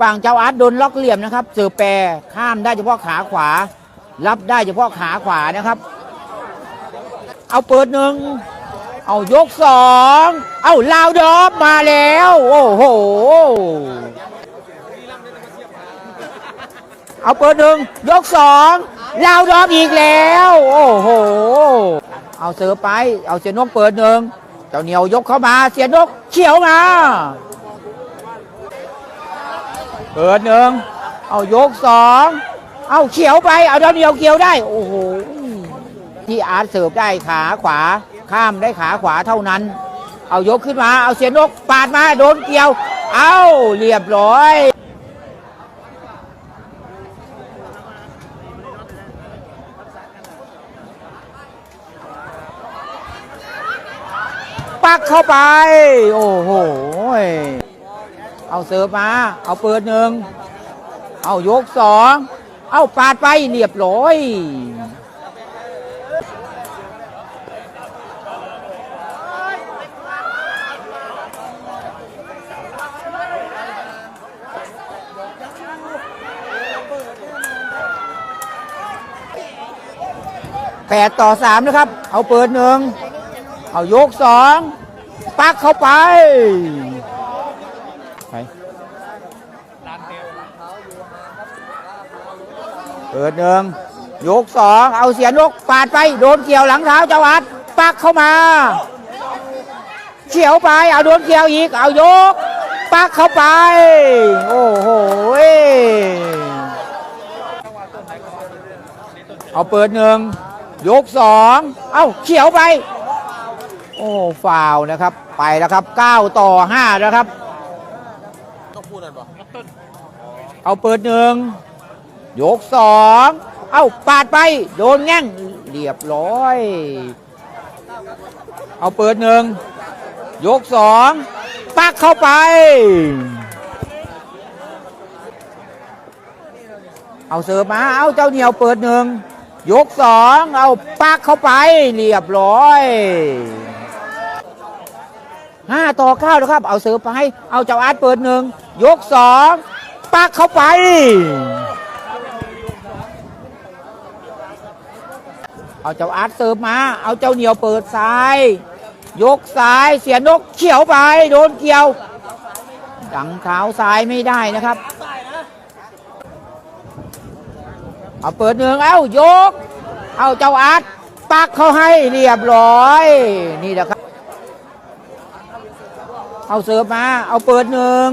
ฝั่งเจ้าอาร์ตโดนล็อกเหลี่ยมนะครับ เสือแปรข้ามได้เฉพาะขาขวา รับได้เฉพาะขาขวานะครับ เอาเปิดหนึ่งเอายกสองเอาลาวดอฟมาแล้ว โอ้โห เอาเปิดหนึ่งยกสองลาวดอฟอีกแล้ว โอ้โห เอาเสือไป เอาเสียนกเปิดหนึ่งเจ้าเหนียวยกเข้ามาเสียนกเขียวมา เปิดหนึ่งเอายกสองเอาเขียวไป เอาเจ้าเหนียวเขียวได้ โอ้โห ที่อาร์ตเสิร์ฟได้ขาขวา ข้ามได้ขาขวาเท่านั้น เอายกขึ้นมา เอาเสียนกปาดมา โดนเกี่ยว เอาเรียบร้อยปักเข้าไป โอ้โห เอาเสิร์ฟมา เอาเปิดหนึ่ง เอายกสอง เอาปาดไปเรียบร้อยแปดต่อสามนะครับ เอาเปิดหนึ่ง เอายกสอง ปักเข้าไป ไปเปิดหนึ่งยกสองเอาเสียนกปาดไป โดนเกี่ยวหลังเท้าเจ้าวัดปักเข้ามาเขียวไป เอาโดนเกี่ยวอีก เอายก ปักเข้าไป โอ้โหเอาเปิดหนึ่งยกสองเอาเขียวไป โอ้ฟาวนะครับ ไปแล้วครับ 9 ต่อ5แล้วครับ นั่นบ่เอาเปิดหนึ่งยกสองเอาปาดไป โดนแง่งเรียบร้อย เอาเปิดหนึ่งยกสองปักเข้าไป เอาเสิร์ฟมา เอาเจ้าเหนียวเปิดหนึ่งยกสองเอาปักเข้าไป เรียบร้อย ห้าต่อเก้านะครับ เอาเสิร์ฟไป เอาเจ้าอาร์ตเปิดหนึ่งยกสองปักเข้าไป เอาเจ้าอาร์ตเสิร์ฟมา เอาเจ้าเหนียวเปิดซ้าย ยกซ้ายเสียนกเขียวไป โดนเกี่ยวดังเท้าซ้ายไม่ได้นะครับ เอาเปิดหนึ่งเอ้ายก เอาเจ้าอาร์ตปักเขาให้เรียบร้อย นี่แหละครับ เอาเสิร์ฟมา เอาเปิดหนึ่ง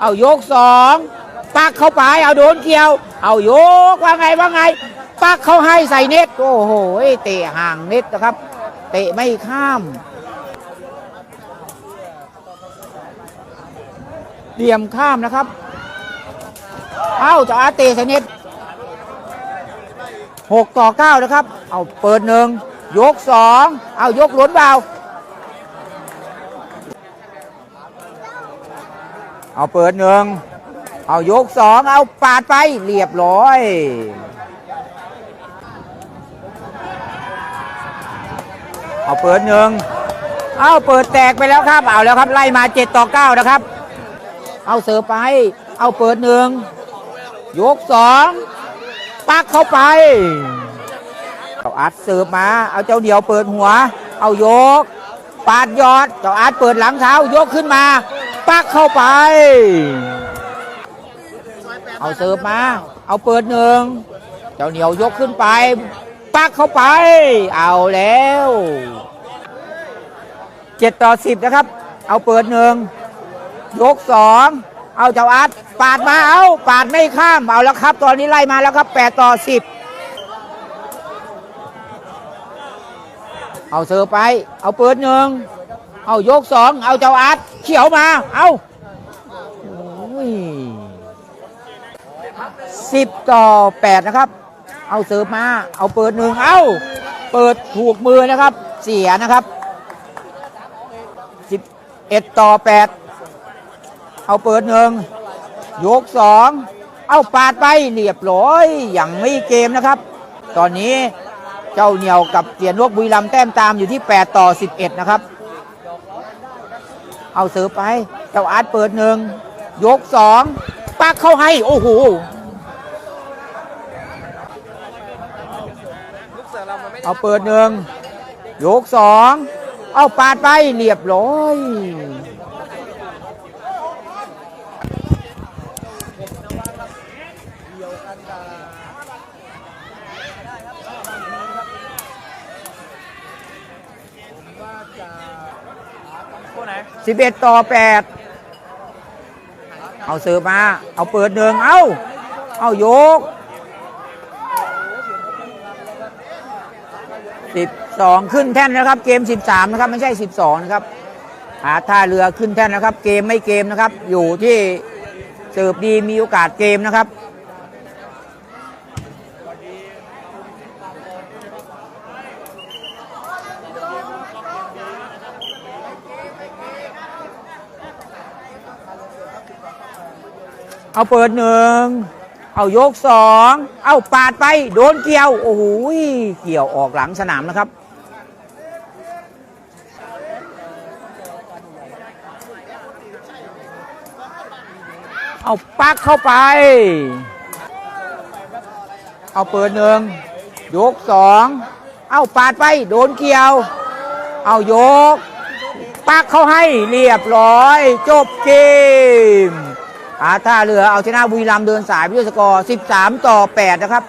เอายกสองปักเข้าไป เอาโดนเกี่ยว เอายกว่าไงว่าไง ปักเข้าให้ใส่เน็ต โอ้โห เตะห่างเน็ตนะครับ เตะไม่ข้าม เหลี่ยมข้ามนะครับ เอาเจ้าอาเตะใส่เน็ตหกต่อเก้านะครับ เอาเปิดหนึ่ง ยกสอง เอายกล้นเบา เอาเปิดหนึ่งเอายกสองเอาปาดไปเรียบร้อยเอาเปิดหนึ่งเอาเปิดแตกไปแล้วครับเอาแล้วครับไล่มาเจ็ดต่อเก้านะครับ เอาเสิร์ฟไป เอาเปิดหนึ่งยกสองปักเข้าไปเอาอาร์ตเสิร์ฟมา เอาเจ้าเดียวเปิดหัว เอายก ปาดยอดเจ้าอาร์ตเปิดหลังเท้ายกขึ้นมา ปักเข้าไป เอาเสิร์ฟมา เอาเปิดหนึ่ง เจ้าเหนียวยกขึ้นไป ปักเข้าไป เอาแล้วเจ็ดต่อสิบนะครับ เอาเปิดหนึ่ง ยกสอง เอาเจ้าอาร์ตปาดมา เอาปาดไม่ข้าม เอาแล้วครับ ตอนนี้ไล่มาแล้วครับ8ต่อ10เอาเสิร์ฟไป เอาเปิดหนึ่ง เอายกสองเอาเจ้าอาร์ตเขียวมา เอาโอ้ยสิบต่อแปดนะครับ เอาเสิร์ฟมา เอาเปิดหนึ่งเอาเปิดถูกมือนะครับ เสียนะครับสิบเอ็ดต่อแปดเอาเปิดหนึ่งยกสองเอาปาดไปเรียบร้อยอย่างไม่เกมนะครับ ตอนนี้เจ้าเหนียวกับเสียนวกบุรีรัมแต้มตามอยู่ที่ 8 ต่อ 11 นะครับ เอาเสือไป เจ้าอาร์ตเปิดหนึ่ง ยกสองปักเข้าให้ โอ้โหเอาเอาเปิดหนึ่ง ยกสอง เอาปาดไปเรียบร้อย สิบเอ็ดต่อแปดเอาเสิร์ฟมา เอาเปิดหนึ่งเอาเอายกสิบสองขึ้นแท่นนะครับ เกมสิบสามนะครับไม่ใช่สิบสองนะครับหาท่าเรือขึ้นแท่นนะครับ เกมไม่เกมนะครับ อยู่ที่เสิร์ฟดีมีโอกาสเกมนะครับ เอาเปิดหนึ่ง เอายกสอง เอาปาดไป โดนเกี่ยว โอ้โหเกี่ยวออกหลังสนามนะครับ เอาปักเข้าไป เอาเปิดหนึ่ง ยกสอง เอาปาดไป โดนเกี่ยว เอายก ปักเข้าให้เรียบร้อย จบเกม อาท่าเรือเอาชนะบุรีรัมย์เดินสายไปด้วยสกอร์13 ต่อ 8 นะครับ